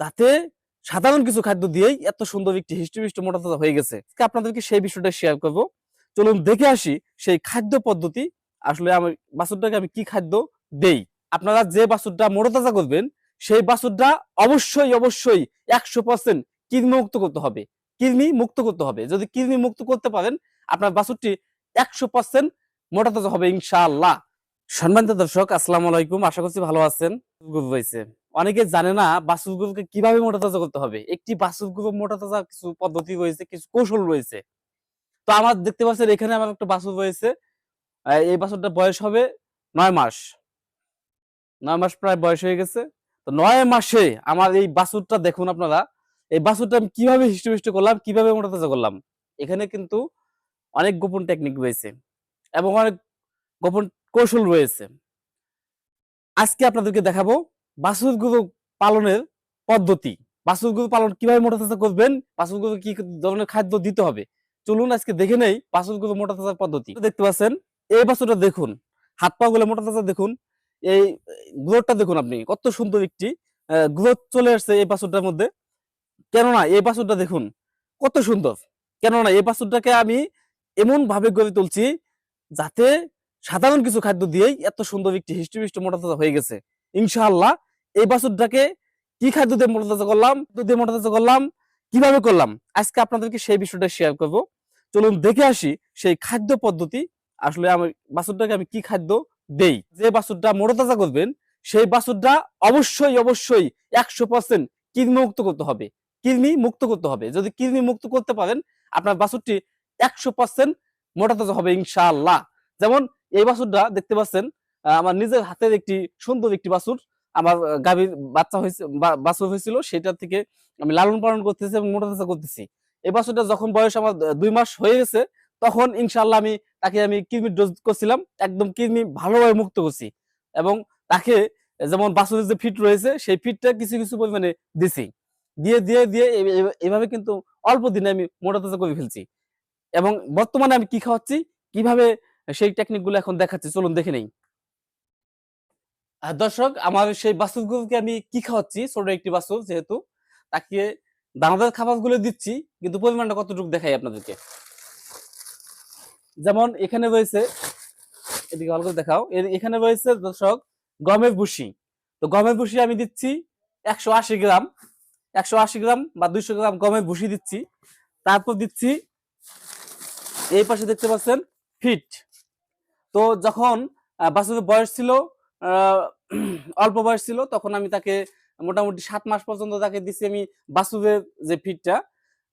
যাতে সাধারণ কিছু খাদ্য দিয়েই এত সুন্দর একটি হিষ্টপিষ্ট মোটা তাজা হয়ে গেছে। আপনাদেরকে সেই বিষয়টা শেয়ার করব। চলুন দেখে আসি সেই খাদ্য পদ্ধতি, আসলে আমি বাছুরটাকে আমি কি খাদ্য দেই? আপনারা যে বাছুরটা মোটা তাজা করবেন, সেই বাছুরটা অবশ্যই অবশ্যই একশো পার্সেন্ট কৃমি মুক্ত করতে হবে। কৃমি মুক্ত করতে হবে। যদি কৃমি মুক্ত করতে পারেন, আপনার বাছুরটি একশো পার্সেন্ট মোটা তাজা হবে ইনশাআল্লাহ। সম্মানিত দর্শক, আসসালামু আলাইকুম। আশা করছি ভালো আছেন। গরু হয়েছে। অনেকে জানে না বাছুর গরুকে কীভাবে মোটা তাজা করতে হবে। একটি বাছুর গরু মোটা তাজা কিছু পদ্ধতি রয়েছে, কিছু কৌশল রয়েছে। তো আমার দেখতে পাচ্ছেন এখানে আমার একটা বাছুর রয়েছে। এই বাছুরটা বয়স হবে নয় মাস। নয় মাস প্রায় বয়স হয়ে গেছে। তো নয় মাসে আমার এই বাসুরটা দেখুন আপনারা। এই বাসুরটা আমি কীভাবে হিষ্টপিষ্ট করলাম, কীভাবে মোটা তাজা করলাম? এখানে কিন্তু অনেক গোপন টেকনিক রয়েছে এবং অনেক গোপন কৌশল রয়েছে। আজকে আপনাদেরকে দেখাবো গরু পালনের পদ্ধতি। গরু পালন কীভাবে মোটা তাজা করবেন? গরু কি ধরনের খাদ্য দিতে হবে? চলুন আজকে দেখে নেই গরু মোটা তাজার পদ্ধতি। দেখতে পাচ্ছেন? এই বাছুরটা দেখুন। হাত পা গুলো মোটা তাজা দেখুন। এই গ্রোথটা দেখুন আপনি। কত সুন্দর একটি গ্রোথ চলে আসছে এই বাছুরটার মধ্যে। কেননা এই বাছুরটা দেখুন, কত সুন্দর। কেননা এই বাছুরটাকে আমি এমন ভাবে গড়ে তুলছি যাতে সাধারণ কিছু খাদ্য দিয়েই এত সুন্দর একটি হিষ্টপিষ্ট মোটা তাজা হয়ে গেছে। ইনশাআল্লাহ এই বাছুরটাকে কি খাদ্য দিয়ে মোটা তাজা করলাম খাদ্য দিয়ে মোটা তাজা করলাম, কীভাবে করলাম? আজকে আপনাদেরকে সেই বিষয়টা শেয়ার করব। চলুন দেখে আসি সেই খাদ্য পদ্ধতি, আসলে আমি বাছুরটাকে আমি কি খাদ্য দেই? যে বাছুরটা মোটা তাজা করবেন, সেই বাছুরটা অবশ্যই অবশ্যই একশো পার্সেন্ট কৃমি মুক্ত করতে হবে। কৃমি মুক্ত করতে হবে। যদি কৃমি মুক্ত করতে পারেন, আপনার বাছুরটি একশো পার্সেন্ট মোটা তাজা হবে ইনশাআল্লাহ। যেমন এই বাছুরটা দেখতে পাচ্ছেন আমার নিজের হাতের একটি সুন্দর একটি বাছুর আমার গাভীর বাচ্চা হয়েছে, বা- বাছুর হয়েছিল, সেটা থেকে আমি লালন পালন করতেছি এবং মোটা তাজা করতেছি। এই বাছুরটা যখন বয়স আমার দুই মাস হয়ে গেছে, তখন ইনশাল্লাহ আমি তাকে আমি কৃমির ডোজ করছিলাম, একদম কৃমি ভালোভাবে মুক্ত করছি এবং তাকে যেমন বাছুরের যে ফিট রয়েছে, সেই ফিটটা কিছু কিছু পরিমাণে দিছি। দিয়ে দিয়ে দিয়ে এভাবে কিন্তু অল্প দিনে আমি মোটা তাজা করে ফেলছি। এবং বর্তমানে আমি কি খাওয়াচ্ছি, কীভাবে সেই টেকনিকগুলো এখন দেখাচ্ছি, চলুন দেখে নেই। দর্শক, আমার সেই বাছুরগুলোকে আমি কি খাওয়াচ্ছি? ছোট একটি বাছুর যেহেতু, তাকে দানাদার খাবারগুলো দিচ্ছি, কিন্তু পরিমাণটা কতটুকু দেখাই আপনাদেরকে? যেমন এখানে রয়েছে, এদিকে ভালো করে দেখাও এখানে রয়েছে দর্শক, গমের ভুসি। তো গমের ভুসি আমি দিচ্ছি একশো আশি গ্রাম, একশো আশি গ্রাম বা দুইশো গ্রাম গমের ভুসি দিচ্ছি। তারপর দিচ্ছি, এই পাশে দেখতে পাচ্ছেন ফিট। তো যখন বাছুরের বয়স ছিল অল্প বয়স ছিল, তখন আমি তাকে মোটামুটি সাত মাস পর্যন্ত তাকে দিচ্ছি আমি বাছুরের যে ফিটটা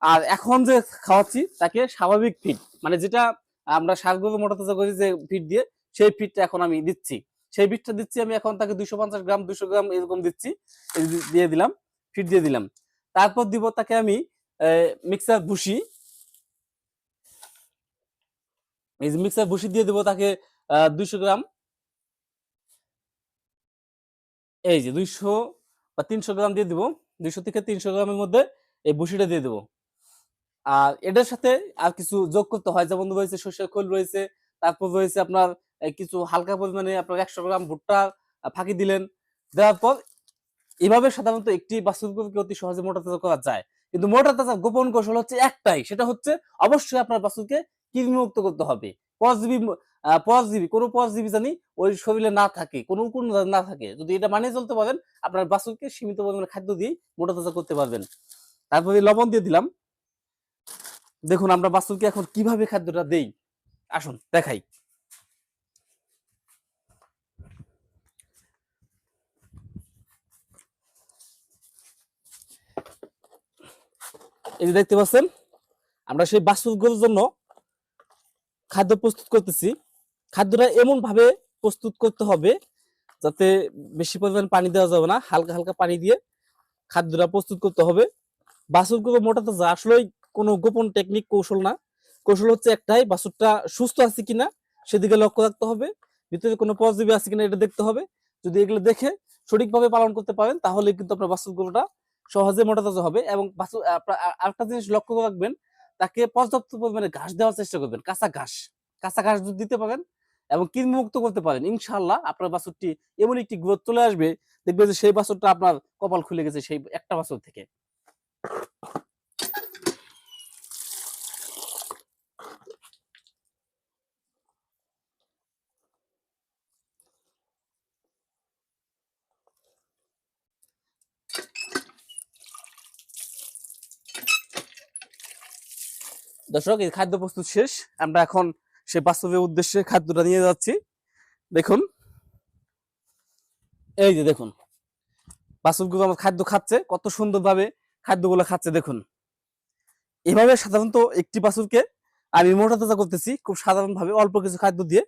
আর এখন যে খাওয়াচ্ছি, তাকে স্বাভাবিক ফিট মানে যেটা আমরা সারগুলো মোটা তাজা করি যে ফিট দিয়ে, সেই ফিটটা এখন আমি দিচ্ছি। সেই ফিটটা দিচ্ছি আমি এখন তাকে দুইশো পঞ্চাশ গ্রাম দুশো গ্রাম এরকম দিচ্ছি। দিয়ে দিলাম ফিট দিয়ে দিলাম। তারপর দিব তাকে আমি মিক্সার ভুসি। এই যে মিক্সার ভুসি দিয়ে দেবো তাকে দুইশো গ্রাম। এই যে দুইশো বা তিনশো গ্রাম দিয়ে দিব। দুইশো থেকে তিনশো গ্রামের মধ্যে এই ভুসিটা দিয়ে দেবো। আর এটার সাথে আর কিছু যোগ করতে হয়। যেমন রয়েছে সর্ষের খোল রয়েছে তারপর রয়েছে আপনার কিছু হালকা পরিমাণে আপনার একশো গ্রাম ভুট্টা ফাঁকি দিলেন। দেওয়ার পর এভাবে সাধারণত একটি বাছুরকে অতি সহজে মোটা তাজা করা যায়। কিন্তু মোটা তাজা গোপন কৌশল হচ্ছে একটাই সেটা হচ্ছে অবশ্যই আপনার বাছুরকে কৃমিমুক্ত করতে হবে। আহ, পরজীবী কোনো পরজীবী জানি ওই শরীরে না থাকে, কোনো কোনো না থাকে। যদি এটা মানিয়ে চলতে পারেন, আপনার বাছুরকে সীমিত পরিমাণে খাদ্য দিয়ে মোটা তাজা করতে পারবেন। তারপরে লবণ দিয়ে দিলাম। দেখুন, আমরা বাছুরকে এখন কীভাবে খাদ্যটা দেই। আসুন, দেখাই। এই দেখতে পাচ্ছেন, আমরা সেই বাছুরগুলোর জন্য খাদ্য প্রস্তুত করতেছি। খাদ্যটা এমন ভাবে প্রস্তুত করতে হবে যাতে বেশি পরিমাণ পানি দেওয়া যাবে না, হালকা হালকা পানি দিয়ে খাদ্যটা প্রস্তুত করতে হবে। বাছুরগুলো মোটা তো যা আসলেই কোনো গোপন টেকনিক কৌশল না। কৌশল হচ্ছে একটাই, বাছুরটা সুস্থ আছে কিনা সেদিকে লক্ষ্য রাখতে হবে। ভিতরে কোনো পজিটিভ আছে কিনা এটা দেখতে হবে। যদি এগুলো দেখে সঠিকভাবে পালন করতে পারেন, তাহলে কিন্তু আপনার বাছুরগুলোটা সহজে মোটা তাজা হবে এবং বাছুর আর- আরেকটা জিনিস লক্ষ্য রাখবেন, তাকে পর্যাপ্ত পরিমাণে ঘাস দেওয়ার চেষ্টা করবেন, কাঁচা ঘাস। কাঁচা ঘাস যদি দিতে পারেন এবং কৃমিমুক্ত করতে পারেন। ইনশাআল্লাহ আপনার বাছুরটি এমন একটি গ্রোথ চলে আসবে দেখবে যে সেই বাছুরটা আপনার কপাল খুলে গেছে সেই একটা বাছুর থেকে। দর্শক, এই খাদ্য প্রস্তুত শেষ। আমরা এখন সে বাস্তবের উদ্দেশ্যে খাদ্যটা নিয়ে যাচ্ছি। দেখুন। এই যে দেখুন। বাছুরগুলো আমার খাদ্য খাচ্ছে, কত সুন্দরভাবে খাদ্যগুলো খাচ্ছে, দেখুন। এভাবে সাধারণত একটি বাছুরকে আমি মোটা তাজা করতেছি, খুব সাধারণভাবে অল্প কিছু খাদ্য দিয়ে।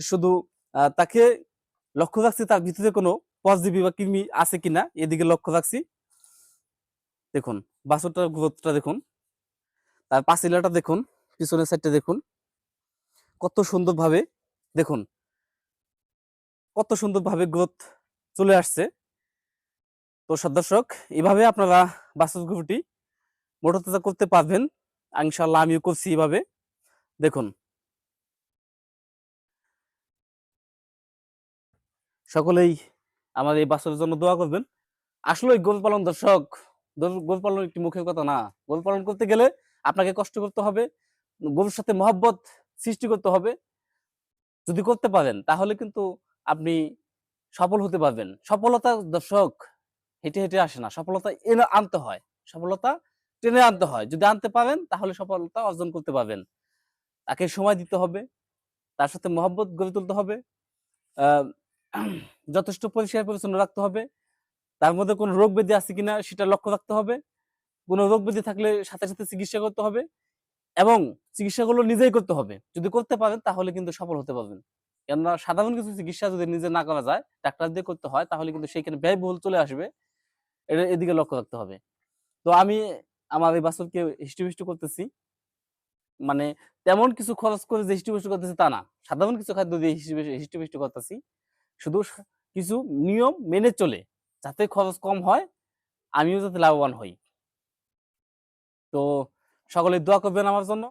শুধু তাকে লক্ষ্য রাখছি তার ভিতরে কোনো পজিটিভ বা কৃমি আছে কিনা, এদিকে লক্ষ্য রাখছি। দেখুন বাছুরটার গ্রোথটা দেখুন। তার পাঁচিলাটা দেখুন, পিছনের সাইডটা দেখুন। কত সুন্দরভাবে, দেখুন, কত সুন্দরভাবে গ্রোথ চলে আসছে। তো সদর্শক, এভাবে আপনারা বাসুর গ্রুপটি মোটরতাজা করতে পারবেন। ইনশাল্লাহ আমিও করছি এভাবে। দেখুন, সকলেই আমাদের এই বাসুরের জন্য দোয়া করবেন। আসলে গোল পালন দর্শক দর- গোল পালন একটি মুখের কথা না। গোল পালন করতে গেলে আপনাকে কষ্ট করতে হবে। গরুর সাথে মহব্বত সৃষ্টি করতে হবে। যদি করতে পারেন, তাহলে কিন্তু আপনি সফল হতে পারবেন। সফলতা দর্শক, হেঁটে হেঁটে আসে না। সফলতা এনে আনতে হয়। সফলতা টেনে আনতে হয়। যদি আনতে পারেন, তাহলে সফলতা অর্জন করতে পারবেন। তাকে সময় দিতে হবে। তার সাথে মহব্বত গড়ে তুলতে হবে। যথেষ্ট পরিষ্কার পরিচ্ছন্ন রাখতে হবে। তার মধ্যে কোনো রোগ ব্যাধি আছে কিনা, সেটা লক্ষ্য রাখতে হবে। কোনো রোগ ব্যাধি থাকলে সাথে সাথে চিকিৎসা করতে হবে। এবং চিকিৎসাগুলো নিজেই করতে হবে। যদি করতে পারেন, তাহলে কিন্তু সফল হতে পারবেন। কেননা সাধারণ কিছু চিকিৎসা যদি নিজে না করা যায়, ডাক্তার দিয়ে করতে হয়, তাহলে কিন্তু সেইখানে ব্যয়বহুল চলে আসবে। এটা এদিকে লক্ষ্য রাখতে হবে। তো আমি আমার এই বাছরকে হিষ্টপিষ্ট করতেছি। মানে তেমন কিছু খরচ করে যে হিষ্টপিষ্ট করতেছি তা না। সাধারণ কিছু খাদ্য দিয়ে হিষ্টপিষ্ট করতেছি। শুধু কিছু নিয়ম মেনে চলে, যাতে খরচ কম হয়, আমিও যাতে লাভবান হই। তো সকলে দোয়া করবেন আমার জন্য।